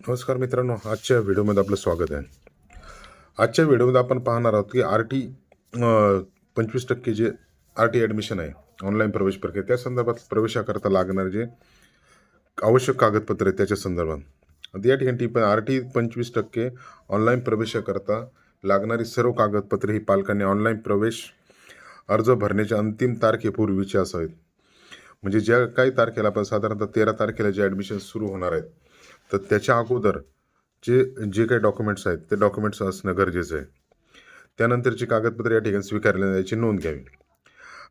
नमस्कार मित्रांनो आजच्या व्हिडिओमध्ये आपलं स्वागत आहे. आजच्या व्हिडिओमध्ये आपण पाहणार आहोत की आर टी पंचवीस टक्के जे आर टी ॲडमिशन आहे ऑनलाईन प्रवेश प्रक्रिया त्या संदर्भात प्रवेशाकरता लागणार जे आवश्यक कागदपत्र आहेत त्याच्या संदर्भात. या ठिकाणी पण आर टी पंचवीस टक्के ऑनलाईन प्रवेशाकरता लागणारी सर्व कागदपत्रे ही पालकांनी ऑनलाईन प्रवेश अर्ज भरण्याच्या अंतिम तारखेपूर्वीची असावेत. म्हणजे ज्या काही तारखेला आपण साधारणतः तेरा तारखेला जे ॲडमिशन सुरू होणार आहेत तर त्याच्या अगोदर जे जे काही डॉक्युमेंट्स आहेत ते डॉक्युमेंट्स असणं गरजेचं आहे. त्यानंतरची कागदपत्रे या ठिकाणी स्वीकारली याची नोंद घ्यावी.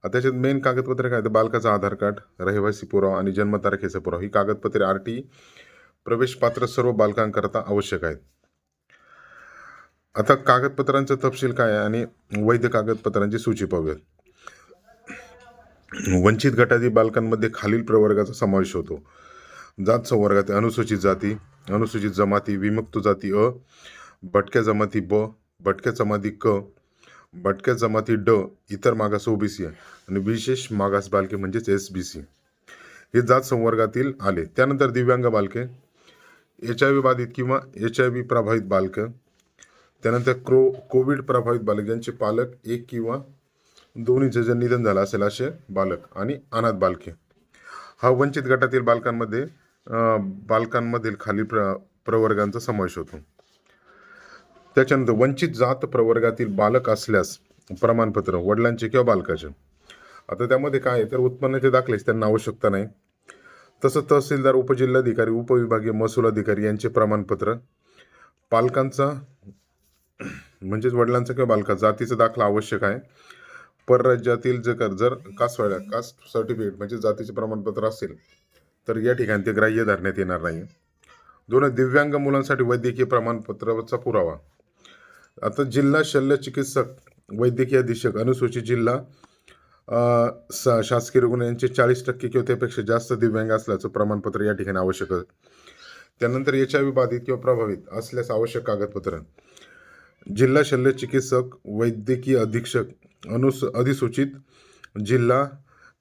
आता त्याच्यात मेन कागदपत्रे काय तर बालकाचं आधार कार्ड रहिवासी पुरावा आणि जन्मतारखेचा पुरावा. ही कागदपत्रे आर टी प्रवेशपात्र सर्व बालकांकरता आवश्यक आहेत. आता कागदपत्रांचा तपशील काय आहे आणि वैध कागदपत्रांची सूची पाहूयात वंचित गटातील बालकांमध्ये खालील प्रवर्गाचा समावेश होतो. जात संवर्गात अनुसूचित जाती अनुसूचित जमाती विमुक्त जाती अ भटक्या जमाती ब भटक्या जमाती क भटक्या जमाती ड इतर मागास ओबीसी आणि विशेष मागास बालके म्हणजेच एस बी सी हे जात संवर्गातील आले. त्यानंतर दिव्यांग बालके. एच आय व्ही बाधित किंवा एच आय व्ही प्रभावित बालकं. त्यानंतर क्रो कोविड प्रभावित बालक यांचे पालक एक किंवा दोन्हीचं जर निधन झालं असेल असे बालक आणि अनाथ बालके. हा वंचित गटातील बालकांमध्ये बालकांमधील खाली प्र प्रवर्गांचा समावेश होतो. त्याच्यानंतर वंचित जात प्रवर्गातील बालक असल्यास प्रमाणपत्र वडिलांचे किंवा बालकाचे. आता त्यामध्ये काय आहे? तर उत्पन्नाचे दाखलेच त्यांना आवश्यकता नाही. तसं तहसीलदार उपजिल्हाधिकारी उपविभागीय महसूल अधिकारी यांचे प्रमाणपत्र पालकांचा म्हणजेच वडिलांचा किंवा बालका जातीचा दाखला आवश्यक आहे. परराज्यातील जर जर कास्ट कास्ट सर्टिफिकेट म्हणजे जातीचे प्रमाणपत्र असेल तर या ठिकाणी ते ग्राह्य धरण्यात येणार नाही. दोन दिव्यांग मुलांसाठी वैद्यकीय प्रमाणपत्राचा पुरावा. आता जिल्हा शल्य चिकित्सक वैद्यकीय अधीक्षक अनुसूचित जिल्हा स- शासकीय रुग्ण यांचे चाळीस टक्के किंवा त्यापेक्षा जास्त दिव्यांग असल्याचं प्रमाणपत्र या ठिकाणी आवश्यक आहे. त्यानंतर एच आय व्ही बाधित किंवा प्रभावित असल्यास आवश्यक कागदपत्र. जिल्हा शल्य चिकित्सक वैद्यकीय अधीक्षक अनुस अधिसूचित जिल्हा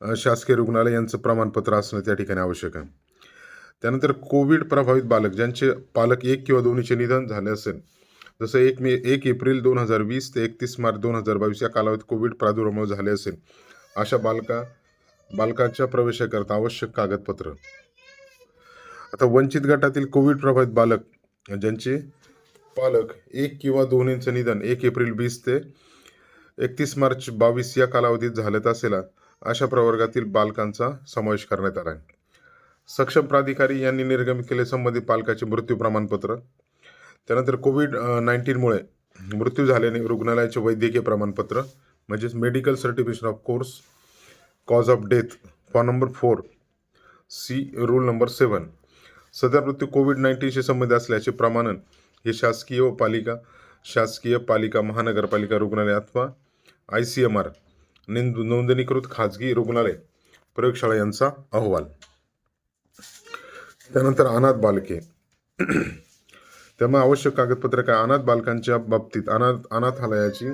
शासकीय रुग्णालय यांचं प्रमाणपत्र असणं त्या ठिकाणी आवश्यक आहे. त्यानंतर कोविड प्रभावित बालक ज्यांचे पालक एक किंवा दोन्हीचे निधन झाले असेल जसं एक मे एक एप्रिल दोन हजार वीस ते एकतीस मार्च दोन हजार बावीस या कालावधीत कोविड प्रादुर्भाव झाले असेल अशा बालका बालकाच्या प्रवेशाकरता आवश्यक कागदपत्र. आता वंचित गटातील कोविड प्रभावित बालक ज्यांचे पालक एक किंवा दोन्हींचं निधन एक एप्रिल वीस ते एकतीस मार्च बावीस या कालावधीत झालेत असेल अशा प्रवर्गातील बालकांचा समावेश करण्यात आला आहे. सक्षम प्राधिकारी यांनी निर्गमित केले संबंधित पालकाचे मृत्यू प्रमाणपत्र. त्यानंतर कोविड नाईन्टीनमुळे मृत्यू झाल्याने रुग्णालयाचे वैद्यकीय प्रमाणपत्र म्हणजेच medical certification of course cause of death for number four C rule number seven सदर मृत्यू कोविड नाईन्टीनशी संबंधित असल्याचे प्रमाणन हे शासकीय व पालिका शासकीय पालिका महानगरपालिका रुग्णालय अथवा आय सी एम आर नोंदणीकृत खाजगी रुग्णालय प्रयोगशाळा यांचा अहवाल. त्यानंतर अनाथ बालके. त्यामुळे आवश्यक कागदपत्रे काय? अनाथ बालकांच्या बाबतीत अनाथ अनाथालयाची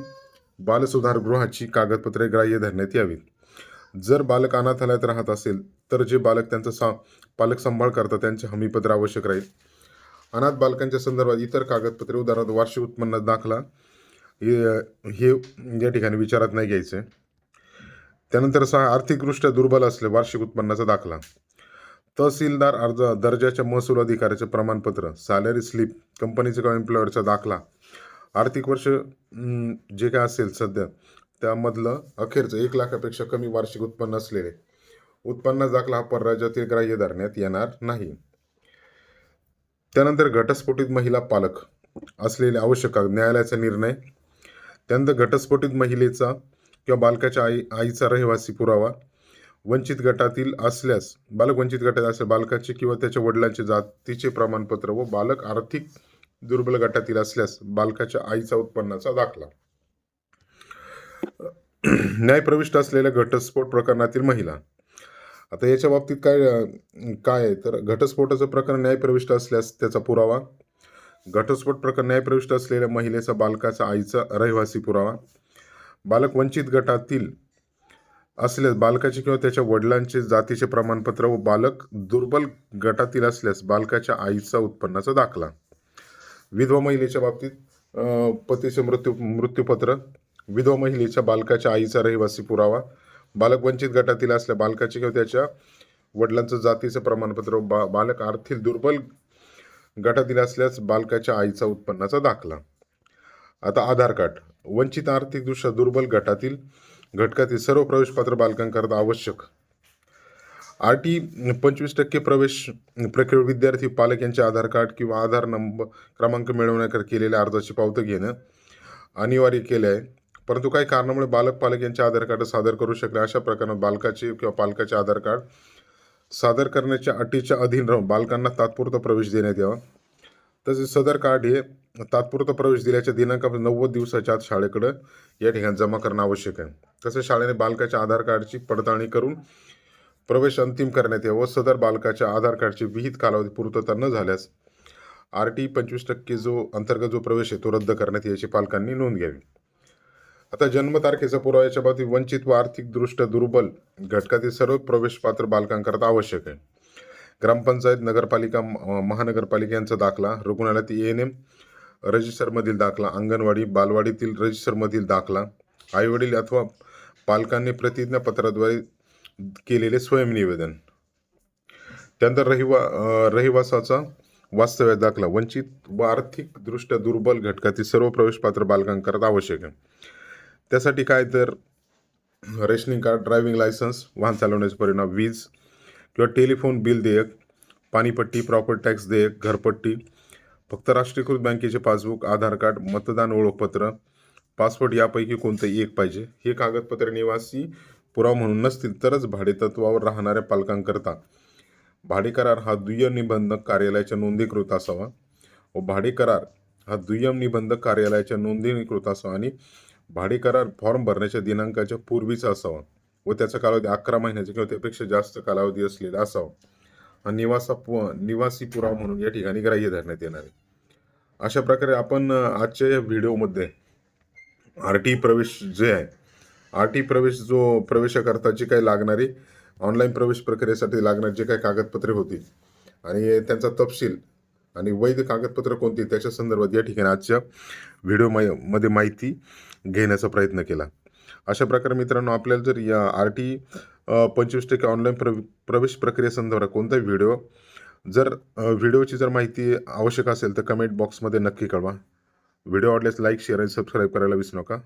बालसुधारगृहाची कागदपत्रे ग्राह्य धरण्यात यावीत. जर बालक अनाथालयात राहत असेल तर जे बालक त्यांचा सा पालक सांभाळ करतात त्यांचे हमीपत्र आवश्यक राहील. अनाथ बालकांच्या संदर्भात इतर कागदपत्रे उदाहरणार्थ वार्षिक उत्पन्न दाखला हे हे या ठिकाणी विचारात नाही घ्यायचे. त्यानंतर सहा आर्थिकदृष्ट्या दुर्बल असले वार्षिक उत्पन्नाचा दाखला. तहसीलदार अर्ज दर्जाच्या महसूल अधिकाऱ्याचे प्रमाणपत्र सॅलरी स्लिप कंपनीचं किंवा एम्प्लॉयरचा दाखला. आर्थिक वर्ष जे काय असेल सध्या त्यामधलं अखेरचं एक लाखापेक्षा कमी वार्षिक उत्पन्न असलेले. उत्पन्न दाखला हा परराज्यातील ग्राह्य धरण्यात येणार नाही. त्यानंतर घटस्फोटित महिला पालक असलेले आवश्यक न्यायालयाचा निर्णय. त्यानंतर घटस्फोटित महिलेचा किंवा बालकाच्या आई आईचा रहिवासी पुरावा वंचित गटातील असल्यास बालक वंचित गटात असल्यास बालकाचे किंवा त्याच्या वडिलांचे जातीचे प्रमाणपत्र व बालक आर्थिक दुर्बल गटातील असल्यास बालकाच्या आईचा उत्पन्नाचा दाखला. न्यायप्रविष्ट असलेल्या घटस्फोट प्रकरणातील महिला. आता याच्या बाबतीत काय काय आहे? तर घटस्फोटाचं प्रकरण न्यायप्रविष्ट असल्यास त्याचा पुरावा. घटस्फोट प्रकरण न्यायप्रविष्ट असलेल्या महिलेचा बालकाचा आईचा रहिवासी पुरावा. बालक वंचित गटातील असल्यास बालकाचे किंवा त्याच्या वडिलांचे जातीचे प्रमाणपत्र व बालक दुर्बल गटातील असल्यास बालकाच्या आईचा उत्पन्नाचा दाखला. विधवा महिलेच्या बाबतीत पतीचे मृत्यू मृत्यूपत्र विधवा महिलेच्या बालकाच्या आईचा रहिवासी पुरावा बालक वंचित गटातील असल्या बालकाचे किंवा त्याच्या वडिलांचं जातीचं प्रमाणपत्र बा बालक आर्थिक दुर्बल गटातील असल्यास बालकाच्या आईचा उत्पन्नाचा दाखला. आता आधार कार्ड. वंचित आर्थिकदृष्ट्या दुर्बल गटातील घटकातील सर्व प्रवेशपात्र बालकांकरता आवश्यक. आर टी पंचवीस टक्के प्रवेश प्रक्रियेवर विद्यार्थी पालक यांचे आधार कार्ड किंवा आधार नंबर क्रमांक मिळवण्याकरता केलेल्या अर्जाची पावती घेणं अनिवार्य केले आहे. परंतु काही कारणामुळे बालक पालक यांचे आधार कार्ड सादर करू शकले अशा प्रकरणात बालकाचे किंवा पालकाचे आधार कार्ड सादर करण्याच्या अटीच्या अधीन राहून बालकांना तात्पुरता प्रवेश देण्यात यावा. तसेच सदर कार्ड हे तात्पुरता प्रवेश दिल्याच्या दिनांकापासून नव्वद दिवसाच्या आत शाळेकडं या ठिकाणी जमा करणं आवश्यक आहे. तसेच शाळेने बालकाच्या आधार कार्डची पडताळणी करून प्रवेश अंतिम करण्यात यावं व सदर बालकाच्या आधार कार्डची विहित कालावधी पूर्तता न झाल्यास आर टी पंचवीस टक्के जो अंतर्गत जो प्रवेश आहे तो रद्द करण्यात याची पालकांनी नोंद घ्यावी. आता जन्मतारखेचा पुराव्याच्या बाबतीत वंचित व आर्थिकदृष्ट्या दुर्बल घटकातील सर्व प्रवेशपात्र बालकांकरता आवश्यक आहे. ग्रामपंचायत नगरपालिका म- महानगरपालिका यांचा दाखला रुग्णालयातील ए एन एम रजिस्टरमधील दाखला अंगणवाडी बालवाडीतील रजिस्टरमधील दाखला आईवडील अथवा पालकांनी प्रतिज्ञापत्राद्वारे केलेले स्वयंनिवेदन त्यानंतर रहिवा रहिवासाचा वास्तव्यात दाखला वंचित व आर्थिकदृष्ट्या दुर्बल घटकातील सर्व प्रवेशपात्र बालकांकरता आवश्यक आहे. त्यासाठी काय तर रेशनिंग कार्ड ड्रायव्हिंग लायसन्स वाहन चालवण्याचे परिणाम वीज किंवा टेलिफोन बिल देयक पाणीपट्टी प्रॉपर्टी टॅक्स देयक घरपट्टी फक्त राष्ट्रीयकृत बँकेचे पासबुक आधार कार्ड मतदान ओळखपत्र पासपोर्ट यापैकी कोणतंही एक पाहिजे? हे कागदपत्रे निवासी पुरावा म्हणून नसतील तरच भाडेतत्वावर राहणाऱ्या पालकांकरता. भाडे करार हा दुय्यम निबंधक कार्यालयाच्या नोंदणीकृत असावा. व भाडे करार हा दुय्यम निबंधक कार्यालयाच्या नोंदणीकृत असावा आणि भाडे करार फॉर्म भरण्याच्या दिनांकाच्या पूर्वीचा असावा. व त्याचा कालावधी अकरा महिन्याचा किंवा त्यापेक्षा जास्त कालावधी असलेला असावा. निवासा पु निवासी पुरावा म्हणून या ठिकाणी ग्राह्य धरण्यात येणार आहे. अशा प्रकारे आपण आजच्या या व्हिडिओमध्ये आर टी प्रवेश जे आहे आर टी प्रवेश जो प्रवेशाकरता जे काही लागणारी ऑनलाईन प्रवेश प्रक्रियेसाठी लागणारी जे काही कागदपत्रे होती आणि त्यांचा तपशील आणि वैध कागदपत्र कोणती त्याच्या संदर्भात या ठिकाणी आजच्या व्हिडिओमध्ये माहिती घेण्याचा प्रयत्न केला. अशा प्रकारे मित्रांनो आपल्याला जर या आर टी पंचवीस टक्के ऑनलाईन प्र प्रवेश प्रक्रियेसंदर्भात कोणताही व्हिडिओ जर व्हिडिओची जर माहिती आवश्यक असेल तर कमेंट बॉक्समध्ये नक्की कळवा. व्हिडिओ आवडल्यास लाईक शेअर आणि सबस्क्राईब करायला विसरू नका.